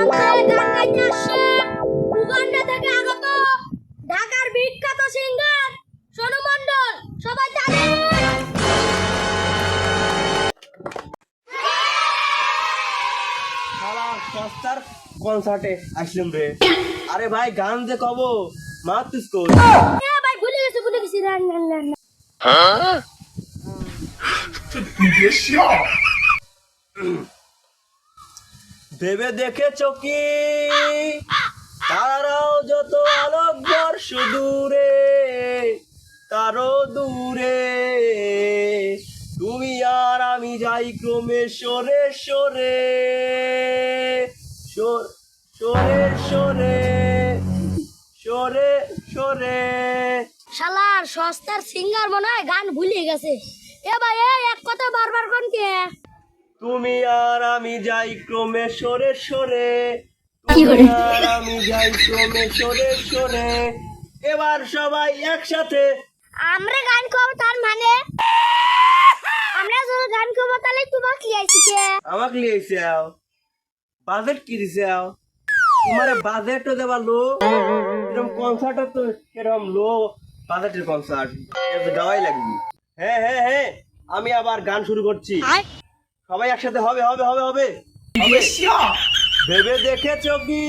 পঞ্চায়েত গান আসছে উগান্ডা থেকে আগত ঢাকার বিখ্যাত সিঙ্গার সোনু মণ্ডল সবাই তাদের সস্তার কনসার্টে আসলাম রে। আরে ভাই গান যে কব মারতিস কই? এ ভাই ভুলে গেছি ভুলে গেছি। রান রান রান ভেবে দেখেছ কি? তারাও যত আলোক বর্ষ দূরে তারও দূরে। তুমি আর আমি যাই ক্রমে সরে সরে সর- সরে সরে সরে। শালার সস্তার সিঙ্গার মনে হয় গান ভুলে গেছে। এ ভাই এক কথা বারবার কোন কে? তুমি আর আমি যাই ক্রমে সরে সরে। তুমি আর আমি যাই ক্রমে সরে সরে। এবার সবাই একসাথে। আমরা গান করব তার মানে? আমরা যদি গান করব তাহলে তোমার কি কে? আমাকে লিয়েছে আও। বাজেট কি দিছে আও? তোমার বাজেট তো দেবা লো এরকম কনসার্ট তো এরকম লো বাজেটের কনসার্ট গাওয়াই লাগবে। হ্যাঁ হ্যাঁ হ্যাঁ। আমি আবার গান শুরু করছি। সবাই একসাথে হবে হবে হবে হবে। ভেবে দেখেছ কি?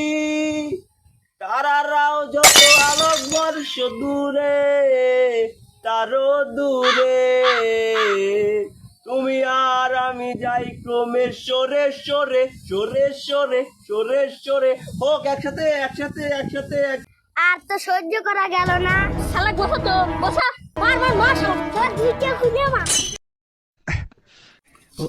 তারারাও যত আলোক বর্ষ দূরে তারও দূরে। তুমি আর আমি যাই ক্রমে সরে সরে সরে সরে সরে সরে। হোক একসাথে একসাথে একসাথে এক- আর তো সহ্য করা গেল না। শালা বসো। তো তোর দিকে মা শালার,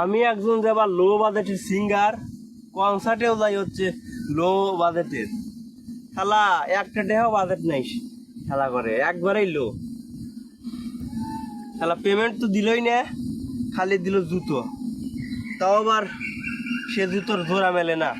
আমি একজন যাবার লো বাজেটের সিঙ্গার কনসার্টেও যাই হচ্ছে লো বাজেটের। খেলা একটা দেহ বাজেট নাই খেলা করে একবারেই লো। খেলা পেমেন্ট তো দিলই না, খালি দিল জুতো। তাও আবার সে জুতোর জোড়া মেলে না।